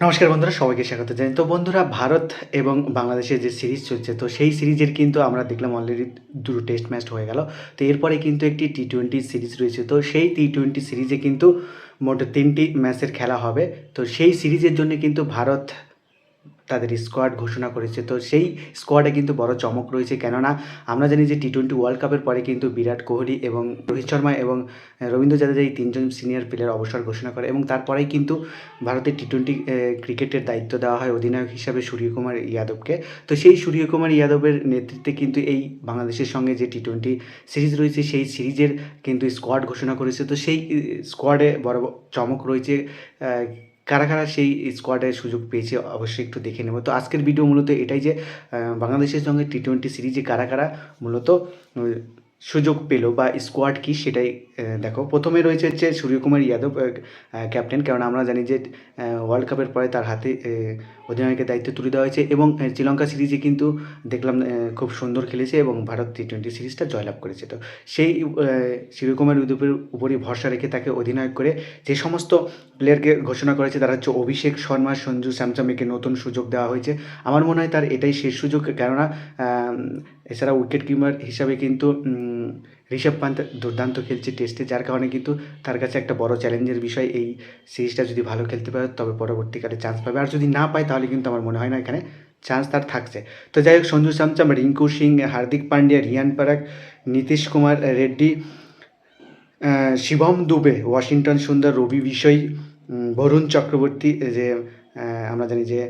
নমস্কার বন্ধুরা, সবাইকে স্বাগত জানাই। তো বন্ধুরা, ভারত এবং বাংলাদেশের যে সিরিজ চলছে, তো সেই সিরিজের কিন্তু আমরা দেখলাম অলরেডি দুটো টেস্ট ম্যাচ হয়ে গেল। তো এরপরে কিন্তু একটি টি টোয়েন্টি সিরিজ রয়েছে। তো সেই টি টোয়েন্টি সিরিজে কিন্তু মোট তিনটি ম্যাচের খেলা হবে। তো সেই সিরিজের জন্য কিন্তু ভারত তাদের স্কোয়াড ঘোষণা করেছে। তো সেই স্কোয়াডে কিন্তু বড় চমক রয়েছে। কেননা আমরা জানি যে টি টোয়েন্টি ওয়ার্ল্ড কাপের পরে কিন্তু বিরাট কোহলি এবং রোহিত শর্মা এবং রবীন্দ্র জাদেজা এই তিনজন সিনিয়র প্লেয়ার অবসর ঘোষণা করে এবং তারপরেই কিন্তু ভারতের টি টোয়েন্টি ক্রিকেটের দায়িত্ব দেওয়া হয় অধিনায়ক হিসাবে সূর্যকুমার ইয়াদবকে। তো সেই সূর্যকুমার ইয়াদবের নেতৃত্বে কিন্তু এই বাংলাদেশের সঙ্গে যে টি টোয়েন্টি সিরিজ রয়েছে, সেই সিরিজের কিন্তু স্কোয়াড ঘোষণা করেছে। তো সেই স্কোয়াডে বড় চমক রয়েছে কারা কারা সেই স্কোয়াডের সুযোগ পেয়েছে অবশ্যই একটু দেখে নেব। তো আজকের ভিডিও মূলত এটাই যে বাংলাদেশের সঙ্গে টি টোয়েন্টি সিরিজে কারা কারা মূলত সুযোগ পেল বা স্কোয়াড কি সেটাই দেখো। প্রথমে রয়েছে হচ্ছে সূর্যকুমার যাদব ক্যাপ্টেন কারণ আমরা জানি যে ওয়ার্ল্ড কাপের পরে তার হাতে অধিনায়কের দায়িত্ব তুলে দেওয়া হয়েছে এবং শ্রীলঙ্কা সিরিজে কিন্তু দেখলাম খুব সুন্দর খেলেছে এবং ভারত টি টোয়েন্টি সিরিজটা জয়লাভ করেছে। তো সেই সূর্যকুমার যাদবের উপরই ভরসা রেখে তাকে অধিনায়ক করে যে সমস্ত প্লেয়ারকে ঘোষণা করেছে, তারা হচ্ছে অভিষেক শর্মা, সঞ্জু স্যামসামিকে নতুন সুযোগ দেওয়া হয়েছে। আমার মনে হয় তার এটাই শেষ সুযোগ। কেননা এছাড়া উইকেট কিপার হিসাবে কিন্তু ঋষভ পান্ত দুর্দান্ত খেলছে টেস্টে যার কারণে কিন্তু তার কাছে একটা বড় চ্যালেঞ্জের বিষয় এই সিরিজটা যদি ভালো খেলতে পারে, তবে পরবর্তীকালে চান্স পাবে। আর যদি না পায়, তাহলে কিন্তু আমার মনে হয় না এখানে চান্স তার থাকছে। তো যাই হোক, সঞ্জু স্যামসাম, রিঙ্কু সিং, হার্দিক পান্ডিয়া, রিয়ান পরাগ নীতিশ কুমার রেড্ডি শিবম দুবে, ওয়াশিংটন সুন্দর, রবি বিষয় বরুণ চক্রবর্তী যে আমরা জানি যে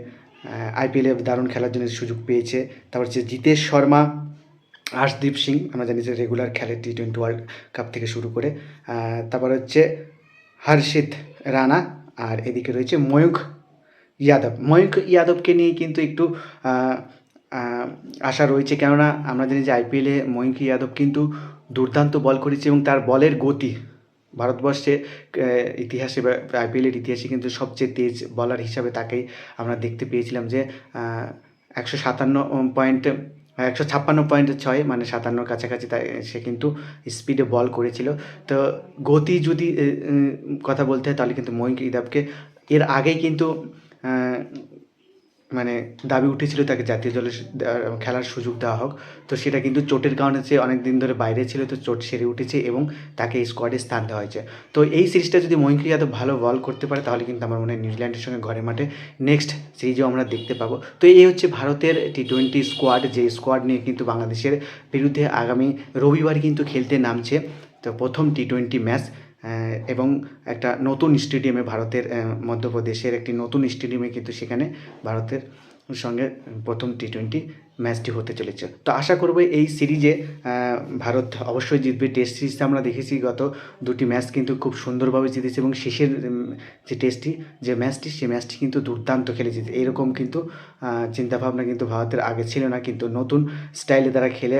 আইপিএলে দারুণ খেলার জন্য সুযোগ পেয়েছে। তারপর হচ্ছে জিতেশ শর্মা আশদীপ সিং, আমরা জানি যে রেগুলার খেলে টি টোয়েন্টি ওয়ার্ল্ড কাপ থেকে শুরু করে। তারপর হচ্ছে হর্ষিত রানা আর এদিকে রয়েছে ময়ূখ যাদব। ময়ূখ যাদবকে নিয়ে কিন্তু একটু আশা রয়েছে। কেননা আমরা জানি যে আইপিএলে ময়ূখ যাদব কিন্তু দুর্দান্ত বল করেছে এবং তার বলের গতি ভারতবর্ষে ইতিহাসে বা আইপিএলের ইতিহাসে কিন্তু সবচেয়ে তেজ বলার হিসাবে তাকেই আমরা দেখতে পেয়েছিলাম যে একশো সাতান্ন পয়েন্ট একশো ছাপ্পান্ন পয়েন্ট ছয় মানে সাতান্নর কাছাকাছি তাই সে কিন্তু স্পিডে বল করেছিল। তো গতি যদি কথা বলতে হয় তাহলে কিন্তু ময়ূক ইদাবকে এর আগেই কিন্তু মানে দাবি উঠেছিল তাকে জাতীয় দলে খেলার সুযোগ দেওয়া হোক। তো সেটা কিন্তু চোটের কারণে সে অনেক দিন ধরে বাইরে ছিল, তো চোট সেরে উঠেছে এবং তাকে স্কোয়াডে স্থান দেওয়া হয়েছে। তো এই সিরিজটা যদি ময়ূক যাদব ভালো বল করতে পারে, তাহলে কিন্তু আমার মনে হয় নিউজিল্যান্ডের সঙ্গে ঘরে মাঠে নেক্সট সিরিজেও আমরা দেখতে পাবো। তো এই হচ্ছে ভারতের টি টোয়েন্টি স্কোয়াড যে স্কোয়াড নিয়ে কিন্তু বাংলাদেশের বিরুদ্ধে আগামী রবিবার কিন্তু খেলতে নামছে। তো প্রথম টি টোয়েন্টি ম্যাচ এবং একটা নতুন স্টেডিয়ামে ভারতের মধ্যপ্রদেশের একটি নতুন স্টেডিয়ামে কিন্তু সেখানে ভারতের সঙ্গে প্রথম টি টোয়েন্টি ম্যাচটি হতে চলেছে। তো আশা করব এই সিরিজে ভারত অবশ্যই জিতবে। টেস্ট সিরিজটা আমরা দেখেছি গত দুটি ম্যাচ কিন্তু খুব সুন্দরভাবে জিতেছে এবং শেষের যে টেস্টটি, যে ম্যাচটি সেই ম্যাচটি কিন্তু দুর্দান্ত খেলে জিতে এরকম কিন্তু চিন্তাভাবনা কিন্তু ভারতের আগে ছিল না। কিন্তু নতুন স্টাইলে তারা খেলে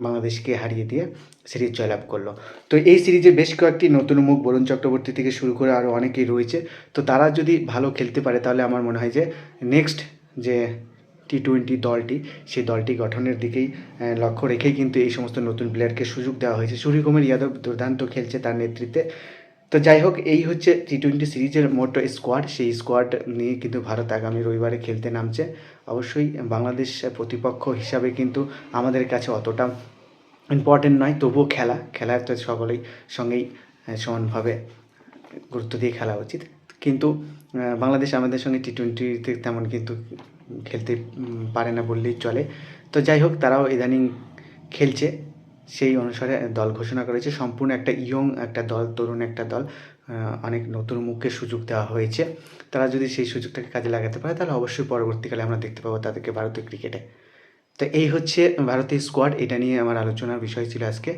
বাংলাদেশকে হারিয়ে দিয়ে সিরিজ জয়লাভ করল। তো এই সিরিজে বেশ কয়েকটি নতুন মুখ বরুণ চক্রবর্তী থেকে শুরু করে আরও অনেকেই রয়েছে। তো তারা যদি ভালো খেলতে পারে, তাহলে আমার মনে হয় যে নেক্সট যে টি টোয়েন্টি দলটি, সেই দলটি গঠনের দিকেই লক্ষ্য রেখেই কিন্তু এই সমস্ত নতুন প্লেয়ারকে সুযোগ দেওয়া হয়েছে। সূর্যকুমার ইয়াদব দুর্দান্ত খেলছে তার নেতৃত্বে। তো যাই হোক এই হচ্ছে টি টোয়েন্টি সিরিজের মোট স্কোয়াড সেই স্কোয়াড নিয়ে কিন্তু ভারত আগামী রবিবারে খেলতে নামছে। অবশ্যই বাংলাদেশ প্রতিপক্ষ হিসাবে কিন্তু আমাদের কাছে অতটা ইম্পর্টেন্ট নয়, তবুও খেলা খেলা তো সকলেই সঙ্গেই সমানভাবে গুরুত্ব দিয়ে খেলা উচিত। কিন্তু বাংলাদেশ আমাদের সঙ্গে টি টোয়েন্টিতে তেমন কিন্তু খেলতে পারে না বললেই চলে। তো যাই হোক তারাও ইদানিং খেলছে। সেই অনুসারে দল ঘোষণা করেছে। সম্পূর্ণ একটা ইয়ং একটা দল, তরুণ একটা দল অনেক নতুন মুখকে সুযোগ দেওয়া হয়েছে। তারা যদি সেই সুযোগটাকে কাজে লাগাতে পারে, তাহলে অবশ্যই পরবর্তীকালে আমরা দেখতে পাবো তাদেরকে ভারতীয় ক্রিকেটে। তো এই হচ্ছে ভারতীয় স্কোয়াড এটা নিয়ে আমার আলোচনার বিষয় ছিল আজকে।